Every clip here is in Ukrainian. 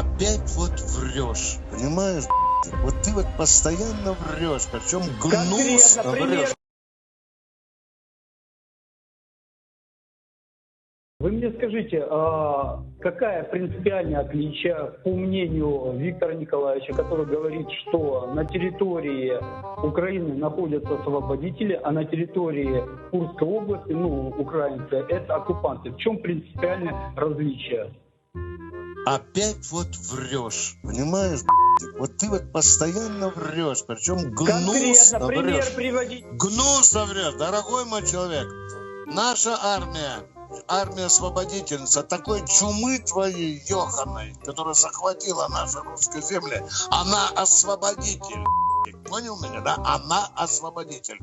опять вот врешь, понимаешь? Вот ты вот постоянно врешь, причем гнусно врешь. Вы мне скажите, а какая принципиальное отличие, по мнению Виктора Николаевича, который говорит, что на территории Украины находятся освободители, а на территории Курской области, ну, украинцы, это оккупанты. В чем принципиальное различие? Опять вот врешь, понимаешь? Вот ты вот постоянно врешь, причем Конкретно, гнусно пример врешь. приводить. Гнусно врешь, дорогой мой человек. Наша армия, армия освободительница, такой чумы твоей еханой, которая захватила наши русские земли, она освободитель. Понял меня, да? Она освободитель.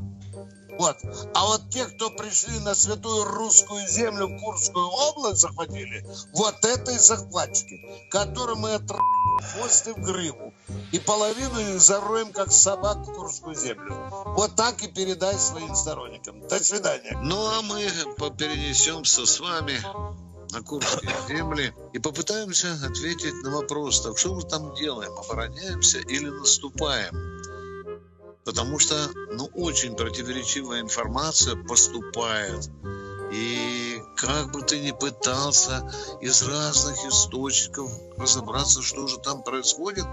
Вот. А вот те, кто пришли на святую русскую землю, Курскую область захватили, вот это и захватчики, которым мы отр... хвосты в гриву. И половину их зароем, как собак, в Курскую землю. Вот так и передай своим сторонникам. До свидания. Ну а мы перенесемся с вами на Курские земли и попытаемся ответить на вопрос, так что мы там делаем, обороняемся или наступаем? Потому что, ну, очень противоречивая информация поступает. И как бы ты ни пытался из разных источников разобраться, что же там происходит,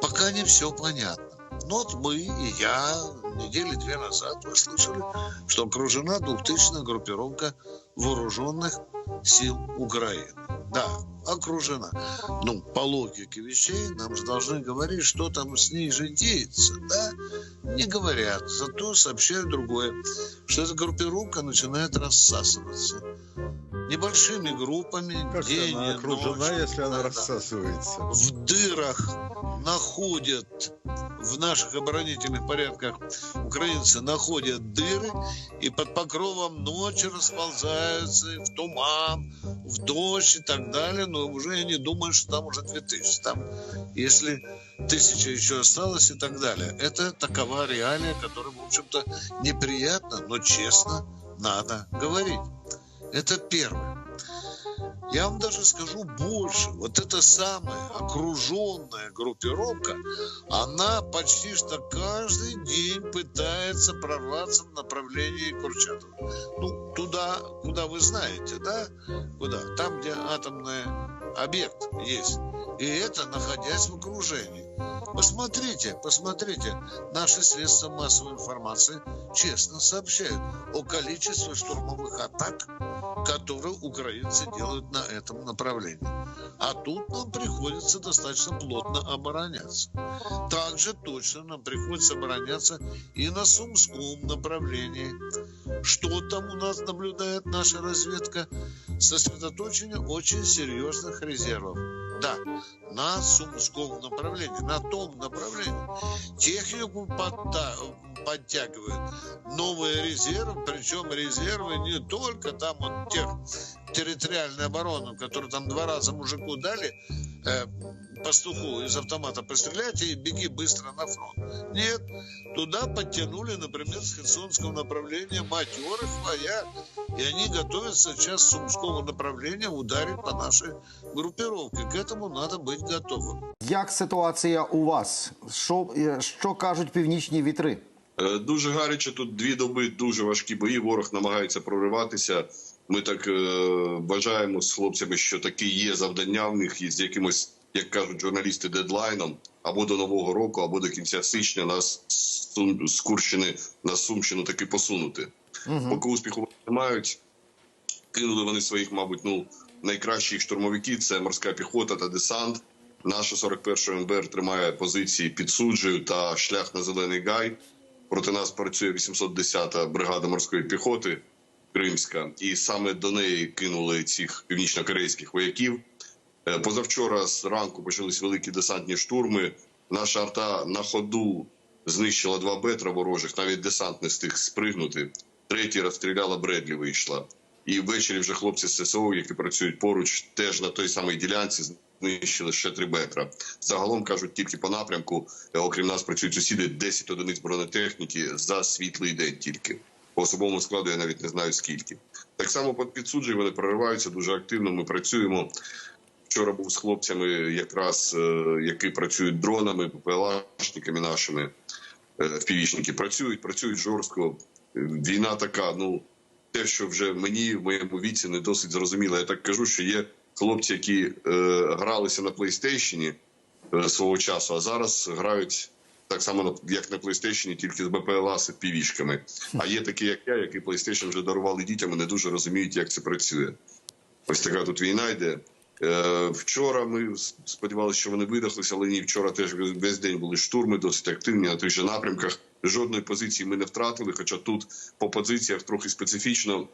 пока не все понятно. Вот мы и я недели две назад вы слышали, что окружена двухтысячная группировка вооруженных сил Украины. Да, окружена. Ну, по логике вещей нам же должны говорить, что там с ней же деется, да? Не говорят, зато сообщают другое, что эта группировка начинает рассасываться. Небольшими группами, Как день она окружена, ночь. если она рассасывается? в дырах находят в наших оборонительных порядках украинцы находят дыры и под покровом ночи расползаются в туман, в дождь и так далее, но уже я не думаю, что там уже 2000. Там, если тысяча еще осталось и так далее. Это такова реалия, которая, в общем-то, неприятно, но честно надо говорить. Это первое. Я вам даже скажу больше. Вот эта самая окруженная группировка, она почти что каждый день пытается прорваться в направлении Курчатова. Ну, туда, куда вы знаете, да? Куда? Там, где атомный объект есть. И это находясь в окружении. Посмотрите, посмотрите, наши средства массовой информации честно сообщают о количестве штурмовых атак, которые украинцы делают на этом направлении. А тут нам приходится достаточно плотно обороняться. Также точно нам приходится обороняться и на Сумском направлении. Что там у нас наблюдает наша разведка? Сосредоточение очень серьезных резервов. Да, на Сумском направлении, на том направлении. Технику подта- подтягивают, новые резервы, причем резервы не только там вот тех территориальной обороны, которые там два раза мужику дали, э, пастуху из автомата пострелять и беги быстро на фронт. Нет, туда подтянули, например, с Херсонского направления матерых вояк, и они готовятся сейчас с Сумского направления ударить по нашей группировке. К этому надо быть готовым. Як ситуація у вас? Що, е, що кажуть північні вітри? Е, Дуже гаряче тут дві доби, дуже важкі бої. Ворог намагається прориватися. Ми так е, вважаємо з хлопцями, що таке є завдання в них із якимось, як кажуть журналісти, дедлайном або до нового року, або до кінця січня нас з Курщини на Сумщину таки посунути. Поки успіху не мають, кинули вони своїх, мабуть, ну найкращих штурмовиків це морська піхота та десант. Наша 41 МБР тримає позиції під суджею та шлях на зелений гай. Проти нас працює 810-та бригада морської піхоти Кримська, і саме до неї кинули цих північно-корейських вояків. Позавчора Позавчора зранку почались великі десантні штурми. Наша арта на ходу знищила два бетра ворожих, навіть десант не встиг спригнути. Третій розстріляла Бредлі вийшла. І ввечері вже хлопці з ССО, які працюють поруч, теж на той самій ділянці знищили ще три бетра. Загалом кажуть, тільки по напрямку, е, окрім нас, працюють сусіди 10 одиниць бронетехніки за світлий день тільки. По особовому складу я навіть не знаю скільки. Так само під підсуджує вони прориваються дуже активно. Ми працюємо. вчора був з хлопцями, якраз е, які працюють дронами, ППЛАшниками нашими. Е, Впівічники працюють, працюють жорстко. Війна така, ну те, що вже мені в моєму віці не досить зрозуміло. Я так кажу, що є хлопці, які е, гралися на плейстейшені е, свого часу, а зараз грають так само як на плейстейшені, тільки з БПЛА з півішками. А є такі, як я, які PlayStation вже дарували дітям і не дуже розуміють, як це працює. Ось така тут війна йде. Е, вчора ми сподівалися, що вони видохлися, але ні, вчора теж весь день були штурми, досить активні на тих же напрямках. Жодної позиції ми не втратили, хоча тут по позиціях трохи специфічно.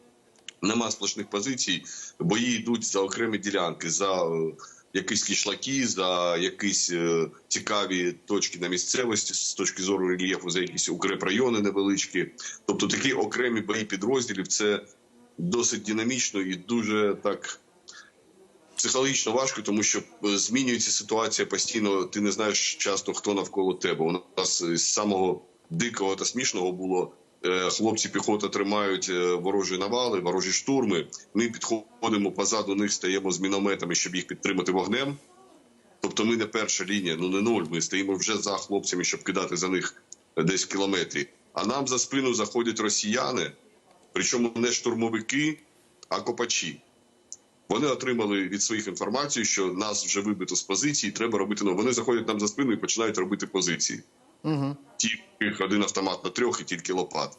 Нема сплошних позицій, бої йдуть за окремі ділянки, за е, якісь кишлаки, за якісь е, цікаві точки на місцевості з точки зору рельєфу, за якісь укрепрайони невеличкі. Тобто такі окремі бої підрозділів це досить динамічно і дуже так психологічно важко, тому що е, змінюється ситуація постійно. Ти не знаєш часто, хто навколо тебе. У нас з самого дикого та смішного було. е, Хлопці піхота тримають е, ворожі навали, ворожі штурми. Ми підходимо позаду них, стаємо з мінометами, щоб їх підтримати вогнем. Тобто, ми не перша лінія, ну не нуль. Ми стоїмо вже за хлопцями, щоб кидати за них десь кілометрі. А нам за спину заходять росіяни, причому не штурмовики, а копачі. Вони отримали від своїх інформацію, що нас вже вибито з позиції, треба робити нове. Вони заходять нам за спину і починають робити позиції. Угу. Тільки один автомат на трьох і тільки лопати.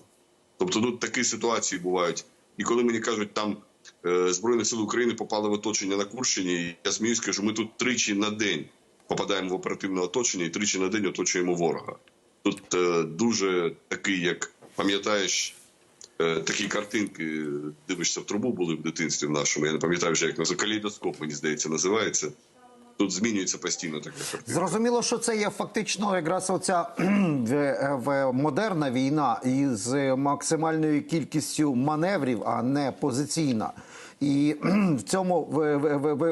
Тобто тут такі ситуації бувають. І коли мені кажуть, там е, Збройні сили України попали в оточення на Курщині, я сміюсь, кажу, ми тут тричі на день попадаємо в оперативне оточення і тричі на день оточуємо ворога. Тут е, дуже такий, як пам'ятаєш, такі картинки, дивишся в трубу були в дитинстві в нашому. Я не пам'ятаю вже, як називається, калейдоскоп, мені здається, називається. Тут змінюється постійно така картинка. Зрозуміло, що це є фактично якраз оця модерна війна із максимальною кількістю маневрів, а не позиційна. І в цьому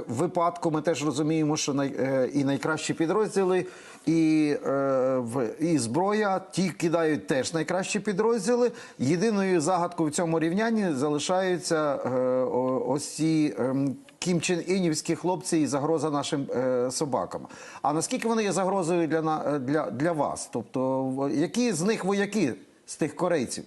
випадку ми теж розуміємо, що е, і найкращі підрозділи, і, е, і зброя ті кидають теж найкращі підрозділи. Єдиною загадкою в цьому рівнянні залишаються е, ось ці. ем, Кім Чен Інівські хлопці і загроза нашим е, собакам. А наскільки вони є загрозою для, для, для вас? Тобто, які з них вояки з тих корейців?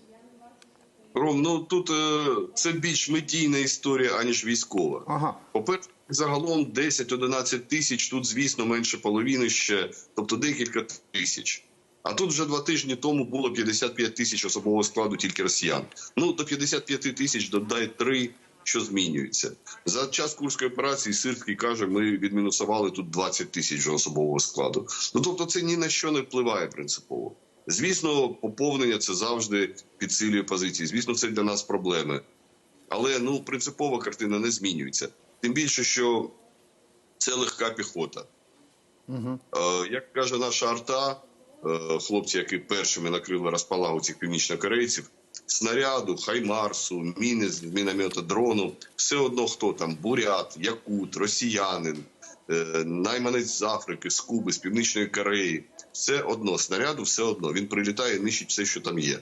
Ром, ну тут е, це більш медійна історія, аніж військова. Ага. По-перше, загалом 10-11 тисяч, тут, звісно, менше половини ще, тобто декілька тисяч. А тут вже два тижні тому було 55 тисяч особового складу тільки росіян. Ну, до 55 тисяч додай три, що змінюється. За час Курської операції Сирський каже, ми відмінусували тут 20 тисяч особового складу. Ну, тобто це ні на що не впливає принципово. Звісно, поповнення це завжди підсилює позиції. Звісно, це для нас проблеми. Але ну принципова картина не змінюється. Тим більше, що це легка піхота. Е, як каже наша арта, е, хлопці, які першими накрили розпалагу цих північнокорейців, снаряду, хаймарсу, міни з міномета, дрону, все одно хто там бурят, якут, росіянин, найманець з Африки, з Куби, з Північної Кореї. Все одно снаряду, все одно він прилітає і нищить все, що там є.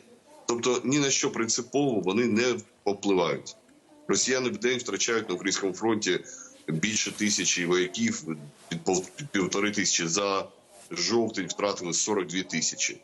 Тобто ні на що принципово вони не впливають. Росіяни в день втрачають на українському фронті більше тисячі вояків, півтори тисячі за жовтень втратили 42 тисячі.